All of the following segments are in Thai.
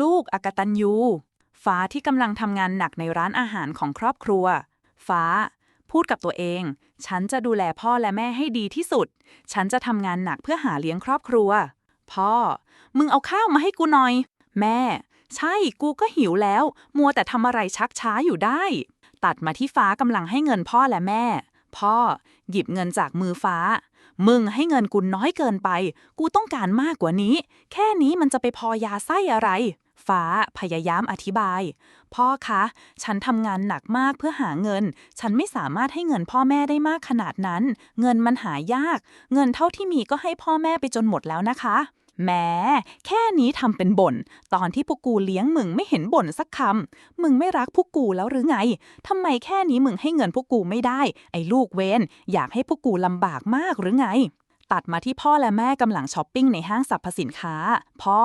ลูกอกตันยูฟ้าที่กำลังทำงานหนักในร้านอาหารของครอบครัว ฟ้า พูดกับตัวเอง ฉันจะดูแลพ่อและแม่ให้ดีที่สุด ฉันจะทำงานหนักเพื่อหาเลี้ยงครอบครัว พ่อ มึงเอาข้าวมาให้กูหน่อย แม่ ใช่ กูก็หิวแล้ว มัวแต่ทำอะไรชักช้าอยู่ได้ ตัดมาที่ฟ้ากำลังให้เงินพ่อและแม่ พ่อ หยิบเงินจากมือฟ้า มึงให้เงินกูน้อยเกินไป กูต้องการมากกว่านี้ แค่นี้มันจะไปพอยาไส้อะไร ฟ้าพยายามอธิบาย พ่อคะ ฉันทำงานหนักมากเพื่อหาเงิน ฉันไม่สามารถให้เงินพ่อแม่ได้มากขนาดนั้น เงินมันหายาก เงินเท่าที่มีก็ให้พ่อแม่ไปจนหมดแล้วนะคะ แหมแค่นี้ทำเป็นบ่น ตอนที่พวกกูเลี้ยงมึงไม่เห็นบ่นสักคำ มึงไม่รักพวกกูแล้วหรือไง ทำไมแค่นี้มึงให้เงินพวกกูไม่ได้ ไอ้ลูกเวนอยากให้พวกกูลำบากมากหรือไง ตัดมาที่พ่อและแม่กำลังช้อปปิ้งในห้างสรรพสินค้า พ่อ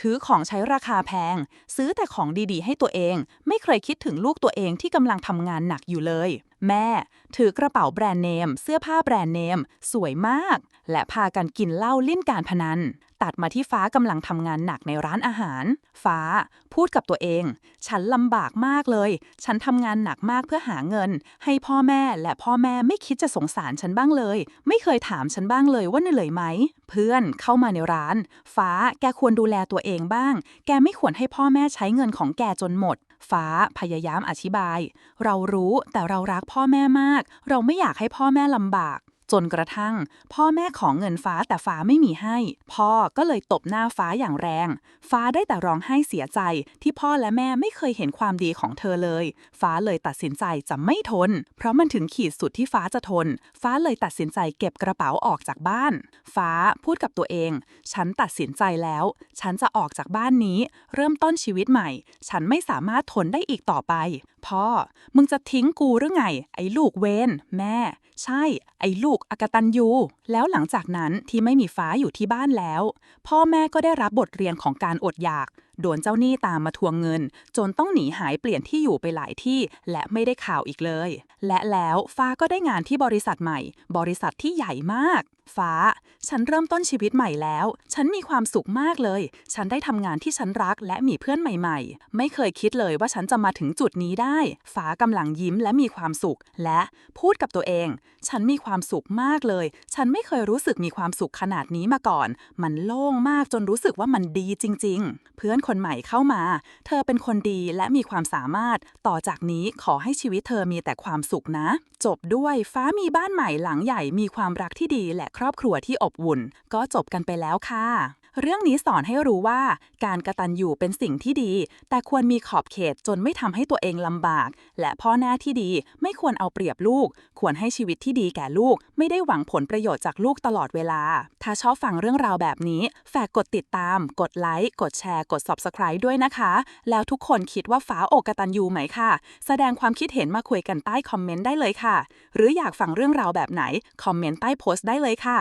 ถือของใช้ราคาแพง ซื้อแต่ของดีๆ ให้ตัวเอง ไม่เคยคิดถึงลูกตัวเองที่กำลังทำงานหนักอยู่เลยแม่ ถือกระเป๋าแบรนด์เนม เสื้อผ้าแบรนด์เนม สวยมาก และพากันกินเหล้าเล่นการพนัน ตัดมาที่ฟ้ากำลังทำงานหนักในร้านอาหาร ฟ้า พูดกับตัวเอง ฉันลำบากมากเลย ฉันทำงานหนักมากเพื่อหาเงิน ให้พ่อแม่และพ่อแม่ไม่คิดจะสงสารฉันบ้างเลย ไม่เคยถามฉันบ้างเลยว่าเหนื่อยไหม เพื่อนเข้ามาในร้าน ฟ้าแกควรดูแลตัวเองบ้าง แกไม่ควรให้พ่อแม่ใช้เงินของแกจนหมด ฟ้าพยายามอธิบาย เรารู้แต่เรารักพ่อแม่มาก เราไม่อยากให้พ่อแม่ลำบาก จนกระทั่ง พ่อแม่ขอเงินฟ้าแต่ฟ้าไม่มีให้ พ่อก็เลยตบหน้าฟ้าอย่างแรง ฟ้าได้แต่ร้องไห้เสียใจ ที่พ่อและแม่ไม่เคยเห็นความดีของเธอเลย ฟ้าเลยตัดสินใจจะไม่ทน เพราะมันถึงขีดสุดที่ฟ้าจะทน ฟ้าเลยตัดสินใจเก็บกระเป๋าออกจากบ้าน ฟ้าพูดกับตัวเอง ฉันตัดสินใจแล้ว ฉันจะออกจากบ้านนี้ เริ่มต้นชีวิตใหม่ ฉันไม่สามารถทนได้อีกต่อไป พ่อ มึงจะทิ้งกูหรือไง ไอ้ลูกเวนแม่ ใช่ ไอ้ลูกอกตันยูแล้วหลังจากนั้นที่ไม่มีฟ้าอยู่ที่บ้านแล้ว พ่อแม่ก็ได้รับบทเรียนของการอดอยาก โดนเจ้าหนี้ตามมาทวงเงิน จนต้องหนีหายเปลี่ยนที่อยู่ไปหลายที่และไม่ได้ข่าวอีกเลย และแล้วฟ้าก็ได้งานที่บริษัทใหม่ บริษัทที่ใหญ่มาก ฟ้า ฉันเริ่มต้นชีวิตใหม่แล้ว ฉันมีความสุขมากเลย ฉันได้ทำงานที่ฉันรักและมีเพื่อนใหม่ ๆ ไม่เคยคิดเลยว่าฉันจะมาถึงจุดนี้ได้ ฟ้ากำลังยิ้มและมีความสุข และพูดกับตัวเอง ฉันมีความสุขมากเลย ฉันไม่เคยรู้สึกมีความสุขขนาดนี้มาก่อน มันโล่งมากจนรู้สึกว่ามันดีจริง ๆ เพื่อนคนคนใหม่เข้ามา เธอเป็นคนดีและมีความสามารถ ต่อจากนี้ขอให้ชีวิตเธอมีแต่ความสุขนะ จบด้วยฟ้ามีบ้านใหม่หลังใหญ่มีความรักที่ดีและครอบครัวที่อบอุ่น ก็จบกันไปแล้วค่ะ เรื่องนี้สอนให้รู้ว่าการกระตันอยู่เป็นสิ่งที่ดี แต่ควรมีขอบเขตจนไม่ทำให้ตัวเองลำบาก และพ่อแม่ที่ดีไม่ควรเอาเปรียบลูก ควรให้ชีวิตที่ดีแก่ลูก ไม่ได้หวังผลประโยชน์จากลูกตลอดเวลา ถ้าชอบฟังเรื่องราวแบบนี้ ฝากกดติดตาม กดไลค์ กดแชร์ กด subscribe ด้วยนะคะ แล้วทุกคนคิดว่าฟ้าอกกระตันยูไหมค่ะ แสดงความคิดเห็นมาคุยกันใต้คอมเมนต์ได้เลยค่ะ หรืออยากฟังเรื่องราวแบบไหน คอมเมนต์ใต้โพสต์ได้เลยค่ะ